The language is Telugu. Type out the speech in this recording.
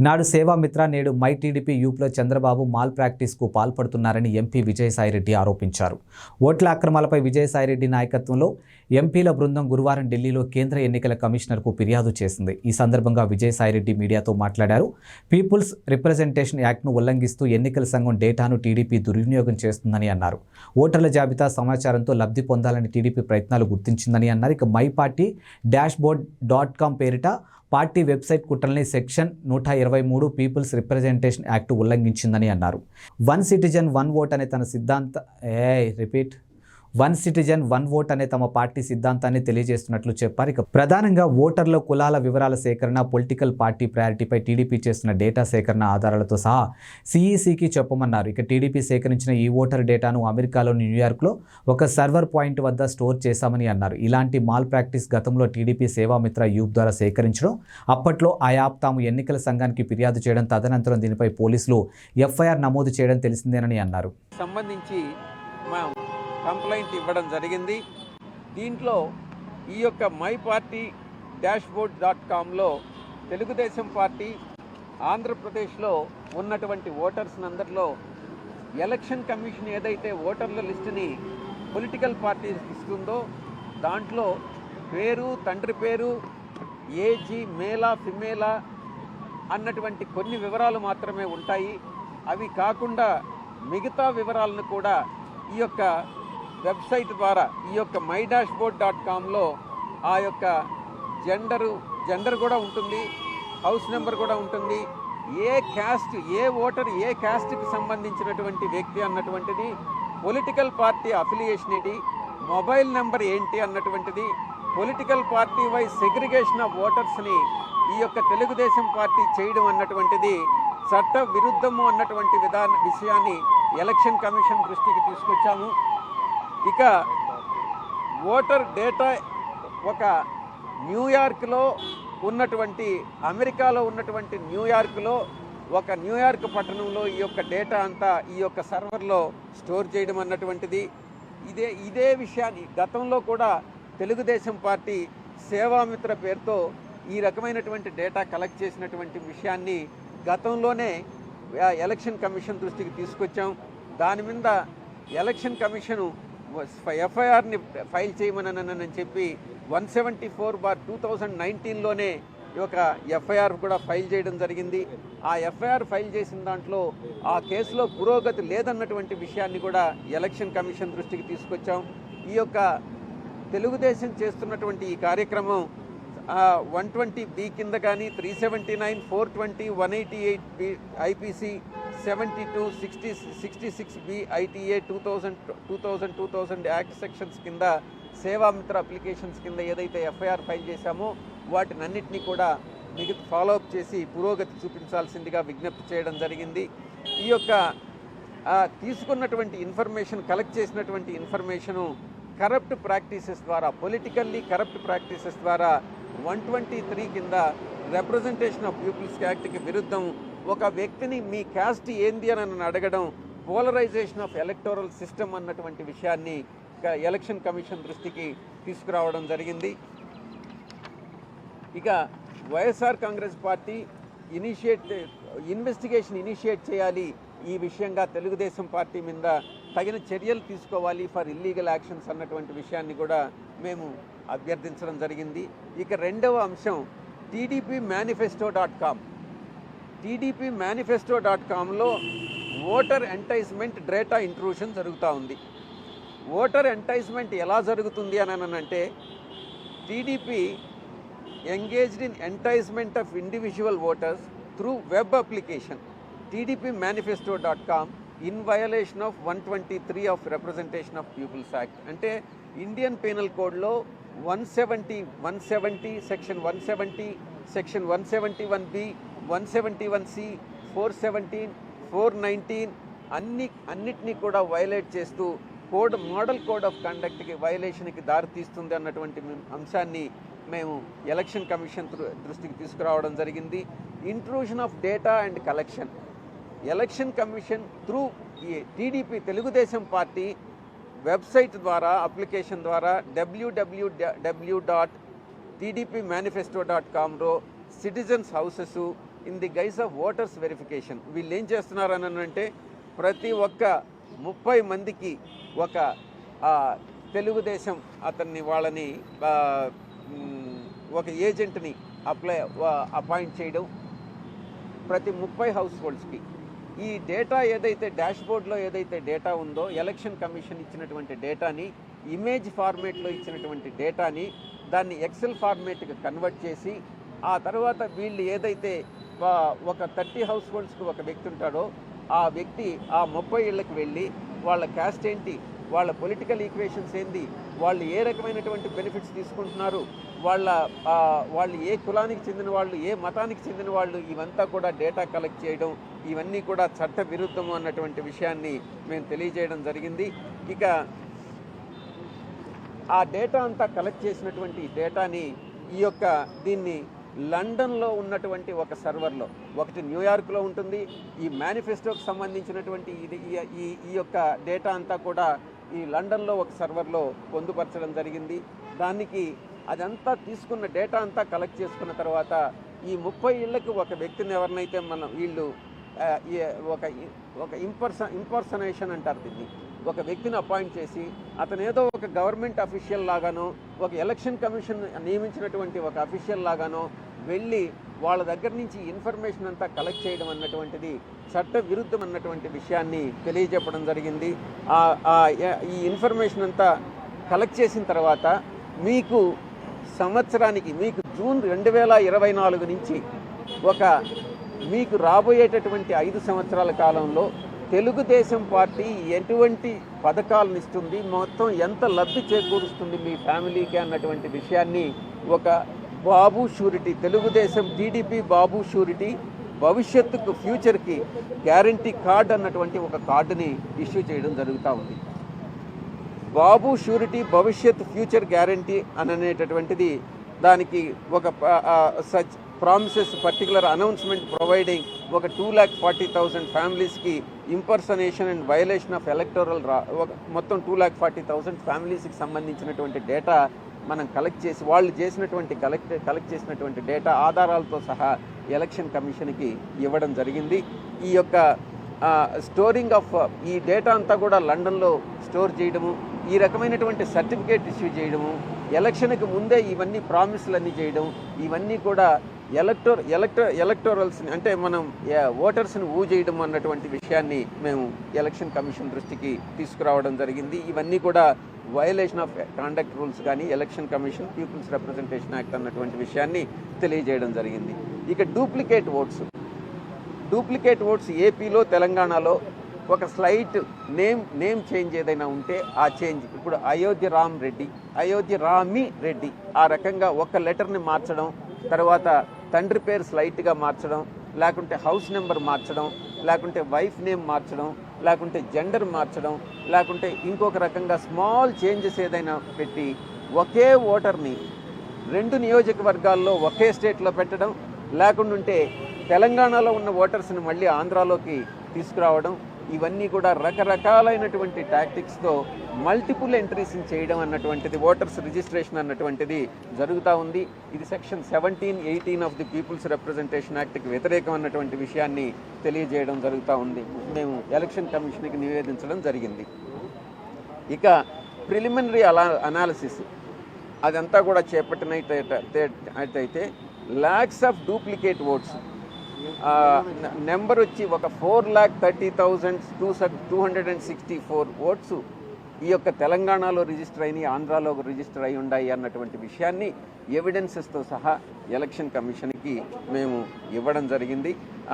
నాడు సేవామిత్ర నేడు మై టీడీపీ యూప్లో చంద్రబాబు మాల్ ప్రాక్టీస్కు పాల్పడుతున్నారని ఎంపీ విజయసాయిరెడ్డి ఆరోపించారు. ఓట్ల అక్రమాలపై విజయసాయిరెడ్డి నాయకత్వంలో ఎంపీల బృందం గురువారం ఢిల్లీలో కేంద్ర ఎన్నికల కమిషనర్కు ఫిర్యాదు చేసింది. ఈ సందర్భంగా విజయసాయిరెడ్డి మీడియాతో మాట్లాడారు. పీపుల్స్ రిప్రజెంటేషన్ యాక్ట్ను ఉల్లంఘిస్తూ ఎన్నికల సంఘం డేటాను టీడీపీ దుర్వినియోగం చేస్తుందని అన్నారు. ఓటర్ల జాబితా సమాచారంతో లబ్ధి పొందాలని టీడీపీ ప్రయత్నాలు గుర్తించిందని అన్నారు. ఇక my party dash board dot com పేరిట పార్టీ వెబ్సైట్ కుట్రల్ని సెక్షన్ నూట ఇరవై మూడు పీపుల్స్ రిప్రజెంటేషన్ యాక్ట్ ఉల్లంఘించిందని అన్నారు. వన్ సిటిజన్ వన్ ఓట్ అనే తన సిద్ధాంత a repeat. One citizen one vote అనే తమ పార్టీ సిద్ధాంతాన్ని తెలియజేస్తున్నట్లు చెప్పారు. ఇక ప్రధానంగా ఓటర్ల కులాల వివరాల సేకరణ పొలిటికల్ పార్టీ ప్రయారిటీపై టీడీపీ చేస్తున్న డేటా సేకరణ ఆధారాలతో సహా సిఈసికి చెప్పమన్నారు. ఇక టీడీపీ సేకరించిన ఈ ఓటర్ డేటాను అమెరికాలోని న్యూయార్క్లో ఒక సర్వర్ పాయింట్ వద్ద స్టోర్ చేశామని అన్నారు. ఇలాంటి మాల్ ప్రాక్టీస్ గతంలో టీడీపీ సేవామిత్ర యూప్ ద్వారా సేకరించడం అప్పట్లో ఆ యాప్ తాము ఎన్నికల సంఘానికి ఫిర్యాదు చేయడం తదనంతరం దీనిపై పోలీసులు ఎఫ్ఐఆర్ నమోదు చేయడం తెలిసిందేనని అన్నారు. సంబంధించి కంప్లైంట్ ఇవ్వడం జరిగింది. దీంట్లో ఈ యొక్క my party dash board dot కామ్లో Telugu Desam party ఆంధ్రప్రదేశ్లో ఉన్నటువంటి ఓటర్స్ అందరిలో ఎలక్షన్ కమిషన్ ఏదైతే ఓటర్ల లిస్టుని పొలిటికల్ పార్టీ ఇస్తుందో దాంట్లో పేరు తండ్రి పేరు ఏజీ మేలా ఫిమేలా అన్నటువంటి కొన్ని వివరాలు మాత్రమే ఉంటాయి. అవి కాకుండా మిగతా వివరాలను కూడా ఈ యొక్క వెబ్సైట్ ద్వారా ఈ యొక్క మై డాష్ బోర్డ్ డాట్ కామ్లో ఆ యొక్క జెండరు జెండర్ కూడా ఉంటుంది హౌస్ నెంబర్ కూడా ఉంటుంది. ఏ క్యాస్ట్ ఏ ఓటర్ ఏ క్యాస్ట్కి సంబంధించినటువంటి వ్యక్తి అన్నటువంటిది పొలిటికల్ పార్టీ అఫిలియేషన్ ఏంటి మొబైల్ నెంబర్ ఏంటి అన్నటువంటిది political party wise segregation of ఓటర్స్ని ఈ యొక్క తెలుగుదేశం పార్టీ చేయడం అన్నటువంటిది చట్ట విరుద్ధము అన్నటువంటి విధాన విషయాన్ని ఎలక్షన్ కమిషన్ దృష్టికి తీసుకొచ్చాము. ఇక ఓటర్ డేటా ఒక న్యూయార్క్లో ఉన్నటువంటి అమెరికాలో ఉన్నటువంటి న్యూయార్క్లో ఒక న్యూయార్క్ పట్టణంలో ఈ యొక్క డేటా అంతా ఈ యొక్క సర్వర్లో స్టోర్ చేయడం అన్నటువంటిది. ఇదే ఇదే విషయాన్ని గతంలో కూడా తెలుగుదేశం పార్టీ సేవామిత్ర పేరుతో ఈ రకమైనటువంటి డేటా కలెక్ట్ చేసినటువంటి విషయాన్ని గతంలోనే ఎలక్షన్ కమిషన్ దృష్టికి తీసుకొచ్చాం. దాని మీద ఎలక్షన్ కమిషను ఎఫ్ఐఆర్ని ఫైల్ చేయమని చెప్పి one seventy four bar two thousand నైన్టీన్లోనే ఈ యొక్క ఎఫ్ఐఆర్ కూడా ఫైల్ చేయడం జరిగింది. ఆ ఎఫ్ఐఆర్ ఫైల్ చేసిన దాంట్లో ఆ కేసులో పురోగతి లేదన్నటువంటి విషయాన్ని కూడా ఎలక్షన్ కమిషన్ దృష్టికి తీసుకొచ్చాం. ఈ యొక్క తెలుగుదేశం చేస్తున్నటువంటి ఈ కార్యక్రమం వన్ ట్వంటీ బి కింద కానీ three seventy nine four twenty one eighty eight B IPC seventy two sixty sixty six B ITA two thousand two thousand two thousand act sections కింద సేవామిత్ర అప్లికేషన్స్ కింద ఏదైతే ఎఫ్ఐఆర్ ఫైల్ చేశామో వాటినన్నిటినీ కూడా మిగతా ఫాలోఅప్ చేసి పురోగతి చూపించాల్సిందిగా విజ్ఞప్తి చేయడం జరిగింది. ఈ యొక్క తీసుకున్నటువంటి ఇన్ఫర్మేషన్ కలెక్ట్ చేసినటువంటి ఇన్ఫర్మేషను కరప్ట్ ప్రాక్టీసెస్ ద్వారా పొలిటికల్లీ కరప్ట్ ప్రాక్టీసెస్ ద్వారా వన్ ట్వంటీ త్రీ కింద రిప్రజెంటేషన్ ఆఫ్ పీపుల్స్ యాక్ట్కి విరుద్ధం ఒక వ్యక్తిని మీ క్యాస్ట్ ఏంది అని నన్ను అడగడం పోలరైజేషన్ ఆఫ్ ఎలక్టోరల్ సిస్టమ్ అన్నటువంటి విషయాన్ని ఎలక్షన్ కమిషన్ దృష్టికి తీసుకురావడం జరిగింది. ఇక YSR Congress party initiate investigation initiate చేయాలి. ఈ విషయంగా తెలుగుదేశం పార్టీ మీద తగిన చర్యలు తీసుకోవాలి ఫర్ ఇల్లీగల్ యాక్షన్స్ అన్నటువంటి విషయాన్ని కూడా మేము అభ్యర్థించడం జరిగింది. ఇక రెండవ అంశం TDP manifesto dot com TDP manifesto dot కామ్లో voter enticement data intrusion జరుగుతూ ఉంది. ఓటర్ ఎంటైజ్మెంట్ ఎలా జరుగుతుంది అని అనంటే TDP engaged in enticement of individual voters through web application TDP manifesto dot com in violation of one twenty three of representation of peoples act అంటే ఇండియన్ పీనల్ కోడ్లో one seventy one seventy section one seventy section one seventy one B one seventy one C four seventeen four nineteen అన్ని అన్నిటినీ కూడా వైలేట్ చేస్తూ కోడ్ మోడల్ కోడ్ ఆఫ్ కండక్ట్కి వైలేషన్కి దారితీస్తుంది అన్నటువంటి అంశాన్ని మేము ఎలక్షన్ కమిషన్ దృష్టికి తీసుకురావడం జరిగింది. Intrusion of data and collection election commission through ఈ టీడీపీ తెలుగుదేశం పార్టీ వెబ్సైట్ ద్వారా అప్లికేషన్ ద్వారా W W W dot TDP manifesto dot కామ్లో citizens houses in the guise of voters verification. వీళ్ళు ఏం చేస్తున్నారని అంటే ప్రతి ఒక్క ముప్పై మందికి ఒక తెలుగుదేశం అతన్ని వాళ్ళని ఒక ఏజెంట్ని అప్లై అపాయింట్ చేయడం ప్రతి ముప్పై హౌస్ హోల్డ్స్కి ఈ డేటా ఏదైతే డాష్బోర్డ్లో ఏదైతే డేటా ఉందో ఎలక్షన్ కమిషన్ ఇచ్చినటువంటి డేటాని ఇమేజ్ ఫార్మేట్లో ఇచ్చినటువంటి డేటాని దాన్ని ఎక్సెల్ ఫార్మేట్కి కన్వర్ట్ చేసి ఆ తర్వాత వీళ్ళు ఏదైతే ఒక థర్టీ హౌస్ హోల్డ్స్కి ఒక వ్యక్తి ఉంటాడో ఆ వ్యక్తి ఆ ముప్పై ఇళ్ళకి వెళ్ళి వాళ్ళ క్యాస్ట్ ఏంటి వాళ్ళ పొలిటికల్ ఈక్వేషన్స్ ఏంది వాళ్ళు ఏ రకమైనటువంటి బెనిఫిట్స్ తీసుకుంటున్నారు వాళ్ళ వాళ్ళు ఏ కులానికి చెందిన వాళ్ళు ఏ మతానికి చెందిన వాళ్ళు ఇవంతా కూడా డేటా కలెక్ట్ చేయడం ఇవన్నీ కూడా చట్ట విరుద్ధము అన్నటువంటి విషయాన్ని మేము తెలియజేయడం జరిగింది. ఇక ఆ డేటా అంతా కలెక్ట్ చేసినటువంటి డేటాని ఈ యొక్క దీన్ని లండన్లో ఉన్నటువంటి ఒక సర్వర్లో ఒకటి న్యూయార్క్లో ఉంటుంది. ఈ మేనిఫెస్టోకి సంబంధించినటువంటి ఇది ఈ- ఈ ఈ యొక్క డేటా అంతా కూడా ఈ లండన్లో ఒక సర్వర్లో పొందుపరచడం జరిగింది. దానికి అదంతా తీసుకున్న డేటా అంతా కలెక్ట్ చేసుకున్న తర్వాత ఈ ముప్పై ఇళ్ళకు ఒక వ్యక్తిని ఎవరినైతే మనం వీళ్ళు ఈ ఒక ఒక ఇంపర్స ఇంపర్సనేషన్ అంటారు దీన్ని. ఒక వ్యక్తిని అపాయింట్ చేసి అతను ఏదో ఒక గవర్నమెంట్ అఫీషియల్ లాగానో ఒక ఎలక్షన్ కమిషన్ నియమించినటువంటి ఒక అఫీషియల్ లాగానో వెళ్ళి వాళ్ళ దగ్గర నుంచి ఇన్ఫర్మేషన్ అంతా కలెక్ట్ చేయడం అన్నటువంటిది చట్ట విరుద్ధం అన్నటువంటి విషయాన్ని తెలియజెప్పడం జరిగింది. ఆ- ఈ ఇన్ఫర్మేషన్ అంతా కలెక్ట్ చేసిన తర్వాత మీకు సంవత్సరానికి మీకు జూన్ రెండు వేల ఇరవై నాలుగు నుంచి ఒక మీకు రాబోయేటటువంటి ఐదు సంవత్సరాల కాలంలో తెలుగుదేశం పార్టీ ఎటువంటి పథకాలను ఇస్తుంది? మొత్తం ఎంత లబ్ధి చేకూరుస్తుంది మీ ఫ్యామిలీకి అన్నటువంటి విషయాన్ని ఒక Babu surety Telugu Desam TDP Babu surety భవిష్యత్తుకు ఫ్యూచర్కి గ్యారంటీ కార్డ్ అన్నటువంటి ఒక కార్డుని ఇష్యూ చేయడం జరుగుతూ ఉంది. బాబు షూరిటీ భవిష్యత్ ఫ్యూచర్ గ్యారంటీ అననేటటువంటిది అనేటటువంటిది దానికి ఒక such promises particular announcement providing ఒక టూ ల్యాక్ ఫార్టీ థౌసండ్ ఫ్యామిలీస్కి impersonation and violation of electoral roll ఒక మొత్తం టూ ల్యాక్ ఫార్టీ థౌసండ్ ఫ్యామిలీస్కి సంబంధించినటువంటి డేటా మనం కలెక్ట్ చేసి వాళ్ళు చేసినటువంటి కలెక్ట్ కలెక్ట్ చేసినటువంటి డేటా ఆధారాలతో సహా ఎలక్షన్ కమిషన్కి ఇవ్వడం జరిగింది. ఈ యొక్క స్టోరింగ్ ఆఫ్ ఈ డేటా అంతా కూడా లండన్లో స్టోర్ చేయడము ఈ రకమైనటువంటి సర్టిఫికేట్ ఇష్యూ చేయడము ఎలక్షన్కి ముందే ఇవన్నీ ప్రామిస్లు అన్నీ చేయడం ఇవన్నీ కూడా ఎలక్టోర్ ఎలక్టో ఎలక్టోరల్స్ని అంటే మనం ఓటర్స్ని ఊజేయడం అన్నటువంటి విషయాన్ని మేము ఎలక్షన్ కమిషన్ దృష్టికి తీసుకురావడం జరిగింది. ఇవన్నీ కూడా వయలేషన్ ఆఫ్ కాండక్ట్ రూల్స్ కానీ election commission peoples representation act అన్నటువంటి విషయాన్ని తెలియజేయడం జరిగింది. ఇక డూప్లికేట్ ఓట్స్ డూప్లికేట్ ఓట్స్ ఏపీలో తెలంగాణలో ఒక స్లైట్ నేమ్ నేమ్ చేంజ్ ఏదైనా ఉంటే ఆ చేంజ్ ఇప్పుడు అయోధ్య రామ్ రెడ్డి అయోధ్య రామి రెడ్డి ఆ రకంగా ఒక లెటర్ని మార్చడం తర్వాత తండ్రి పేరు స్లైట్గా మార్చడం లేకుంటే హౌస్ నెంబర్ మార్చడం లేకుంటే వైఫ్ నేమ్ మార్చడం లేకుంటే జెండర్ మార్చడం లేకుంటే ఇంకొక రకంగా స్మాల్ చేంజెస్ ఏదైనా పెట్టి ఒకే ఓటర్ని రెండు నియోజకవర్గాల్లో ఒకే స్టేట్లో పెట్టడం లేకుండా తెలంగాణలో ఉన్న ఓటర్స్ని మళ్ళీ ఆంధ్రాలోకి తీసుకురావడం ఇవన్నీ కూడా రకరకాలైనటువంటి టాక్టిక్స్తో మల్టిపుల్ ఎంట్రీస్ చేయడం అన్నటువంటిది ఓటర్స్ రిజిస్ట్రేషన్ అన్నటువంటిది జరుగుతూ ఉంది. ఇది section seventeen eighteen of the peoples representation యాక్ట్కి వ్యతిరేకం అన్నటువంటి విషయాన్ని తెలియజేయడం జరుగుతూ ఉంది. మేము ఎలక్షన్ కమిషన్కి నివేదించడం జరిగింది. ఇక ప్రిలిమినరీ అలా అనాలిసిస్ అదంతా కూడా చేపట్టినట్టయితే lakhs of duplicate votes number వచ్చి ఒక four lakh thirty thousand two two hundred and sixty four votes ఈ యొక్క తెలంగాణలో రిజిస్టర్ అయినాయి ఆంధ్రాలో రిజిస్టర్ అయి ఉన్నాయి అన్నటువంటి విషయాన్ని ఎవిడెన్సెస్తో సహా ఎలక్షన్ కమిషన్కి మేము ఇవ్వడం జరిగింది.